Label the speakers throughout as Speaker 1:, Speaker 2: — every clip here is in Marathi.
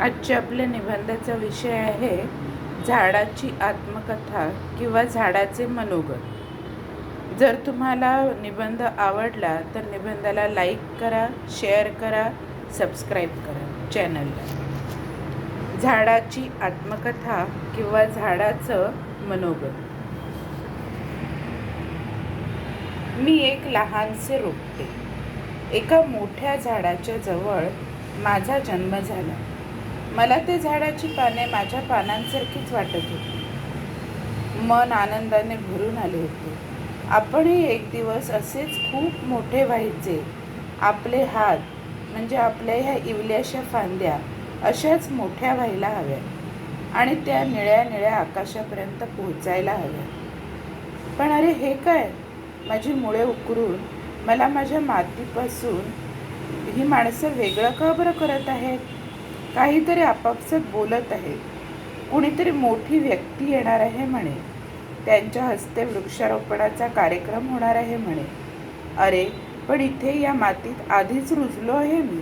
Speaker 1: आजच्या आपल्या निबंधाचा विषय आहे झाडाची आत्मकथा किंवा झाडाचे मनोगत. जर तुम्हाला निबंध आवडला तर निबंधाला लाईक करा शेअर करा सबस्क्राईब करा चॅनलला. झाडाची आत्मकथा किंवा झाडाचं मनोगत. मी एक लहानसे रोपटे. एका मोठ्या झाडाच्या जवळ माझा जन्म झाला. मला ते झाडाची पाने माझ्या पानांसारखीच वाटत होती. मन आनंदाने भरून आले होते. आपणही एक दिवस असेच खूप मोठे व्हायचे. आपले हात म्हणजे आपल्या ह्या इवल्याशा फांद्या अशाच मोठ्या व्हायला हव्या. आणि त्या निळ्या निळ्या आकाशापर्यंत पोहोचायला हव्या. पण अरे हे काय? माझी मुळे उकरून मला माझ्या मातीपासून ही माणसं वेगळं का बरं करत आहेत? काहीतरी आपापसात बोलत आहेत कुणीतरी मोठी व्यक्ती येणार आहे म्हणे. त्यांच्या हस्ते वृक्षारोपणाचा कार्यक्रम होणार आहे म्हणे. अरे पण इथे या मातीत आधीच रुजलो आहे मी.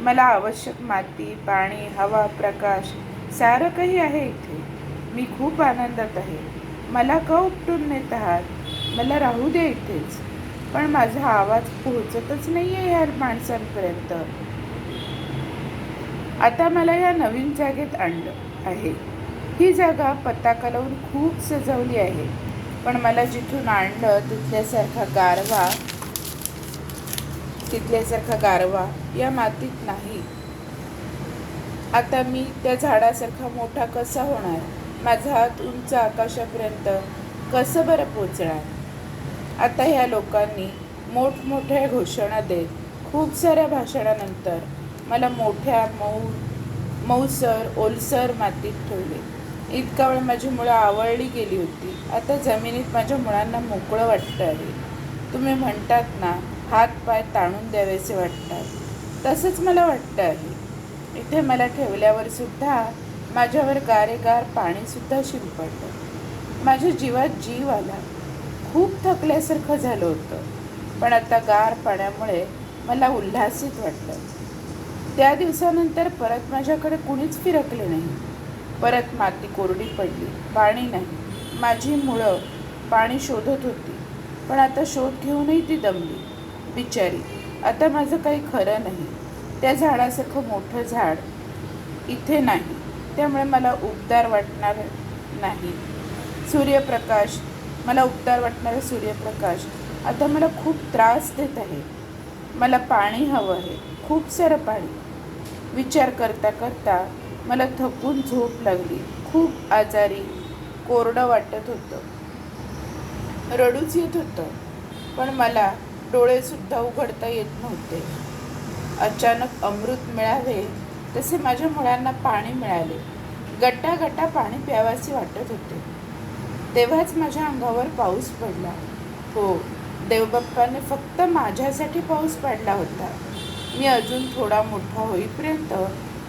Speaker 1: मला आवश्यक माती पाणी हवा प्रकाश सारं काही आहे इथे. मी खूप आनंदात आहे. मला का उपटून नेत आहात? मला राहू दे इथेच. पण माझा आवाज पोहोचतच नाही आहे ह्या माणसांपर्यंत. आता मला या नवीन जागेत आणलं आहे. ही जागा पताका लावून खूप सजवली आहे. पण मला जिथून आणलं तिथल्यासारखा गारवा तिथल्यासारखा गारवा या मातीत नाही. आता मी त्या झाडासारखा मोठा कसा होणार? माझा हात उंच आकाशापर्यंत कसं बरं पोचणार? आता ह्या लोकांनी मोठमोठ्या घोषणा देत खूप साऱ्या भाषणानंतर मला मोठ्या मऊ मऊसर ओलसर मातीत ठेवले. इतका वेळ माझी मुळं आवळली गेली होती. आता जमिनीत माझ्या मुळांना मोकळं वाटतं आहे. तुम्ही म्हणतात ना हात पाय ताणून द्यावेसे वाटतात. तसंच मला वाटतं आहे. इथे मला ठेवल्यावर सुद्धा माझ्यावर गारेगार पाणीसुद्धा शिंपडलं. माझ्या जीवात जीव आला. खूप थकल्यासारखं झालं होतं. पण आता गार पाण्यामुळे मला उल्हासित वाटलं. त्या दिवसानंतर परत माझ्याकडे कुणीच फिरकले नाही. परत माती कोरडी पडली पाणी नाही. माझी मुळं पाणी शोधत होती पण आता शोध घेऊनही ती दमली. बिचारी आता माझं काही खरं नाही. त्या झाडासारखं मोठं झाड इथे नाही. त्यामुळे मला उबदार वाटणार नाही. सूर्यप्रकाश मला उबदार वाटणारा सूर्यप्रकाश. आता मला खूप त्रास देत आहे. मला पाणी हवं आहे खूप सारं पाणी. विचार करता करता मला थकून झोप लागली. खूप आजारी कोरडं वाटत होतं. रडूच येत होतं पण मला डोळेसुद्धा उघडता येत नव्हते. अचानक अमृत मिळावे तसे माझ्या मुलांना पाणी मिळाले. गट्टा गट्टा पाणी प्यावासे वाटत होते. तेव्हाच माझ्या अंगावर पाऊस पडला. हो देवबाप्पाने फक्त माझ्यासाठी पाऊस पाडला होता. मी अजून थोडा मोठा होईपर्यंत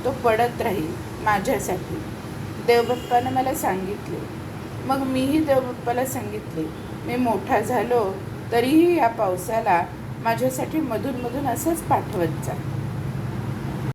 Speaker 1: तो पडत राहील माझ्यासाठी. देवबाप्पाने मला सांगितले. मग मीही देवबाप्पाला सांगितले. मी मोठा झालो तरीही या पावसाला माझ्यासाठी मधूनमधून असंच पाठवत जा.